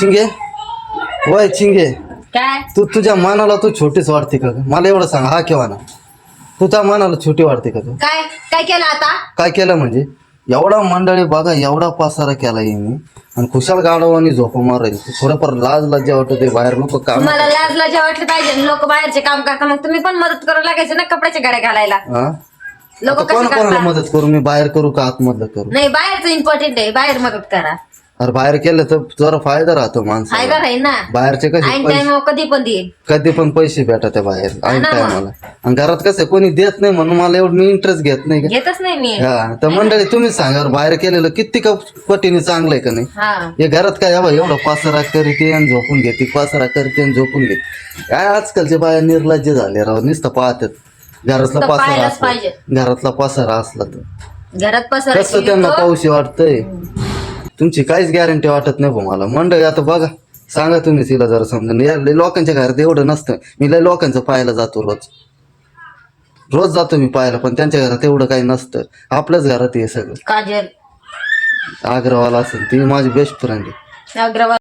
चिंगे? वय चिंगे. काय? तू तुझ्या मनाला तू छोटीच वाटते का? मला एवढं सांग हा केव्हा ना. तुझ्या मनाला छोटी वाटते का तू काय? काय केलं आता? काय केलं म्हणजे? एवढा मंडळी बघा एवढा पासारा केला यांनी. आणि खुशाल गाडवानी झोप मारायची थोडंफार लाज लज्जा वाटते बाहेर. लोक काम तुम्हाला लाज लाजा वाटलं पाहिजे. लोक बाहेरचे काम करता मग तुम्ही पण मदत करू लागायचं ना कपड्याच्या गाड्या घालायला? हा? लोक आता कोण कसं कोणाला करतात? मदत करू? मी बाहेर करू का आतमधलं करू? नाही बाहेरचं इम्पॉर्टंट आहे. बाहेर मदत करा. अरे बाहेर केलं तर जरा फायदा राहतो माणसाला. फायदा राहील ना. बाहेरचे कसे ऐन पैसे टाइम कधी पण देईल कधी पण पैसे भेटत आहे बाहेर ऐन ना. मग. टायमाला आणि घरात कसं कोणी देत नाही म्हणून मला एवढं मी इंटरेस्ट घेत नाही का? घेतच नाही मी. हा तर मंडळी तुम्ही सांगा बरं, बाहेर केलेलं किती का पटीने चांगलं आहे का नाही? हा. हे घरात काय हवं एवढं पासरा करते आणि झोपून घेते पासरा करते आणि झोपून घेते. काय आजकालचे बाया निर्लज्ज झाले राव नुसतं पाहतात. घरातला नुसतं पासरा पाहायलाच असला पाहिजे. घरातला पासरा असला तर. घरात कसं त्यांना पाऊशी वाटतंय? तुमची काहीच गॅरंटी वाटत नाही भाऊ मला. मंडळी आता बघा. सांगा तुम्ही तिला जरा समजून. या लय लोकांच्या घरात एवढं नसतं. मी लय लोकांचं पाहायला जातो रोज. रोज जातो मी पाहायला पण त्यांच्या घरात एवढं काही नसतं. आपल्याच घरात हे सगळं. काजल. आग्रवाला असेल ती माझी बेस्ट फ्रेंड आहे. अग्रवाल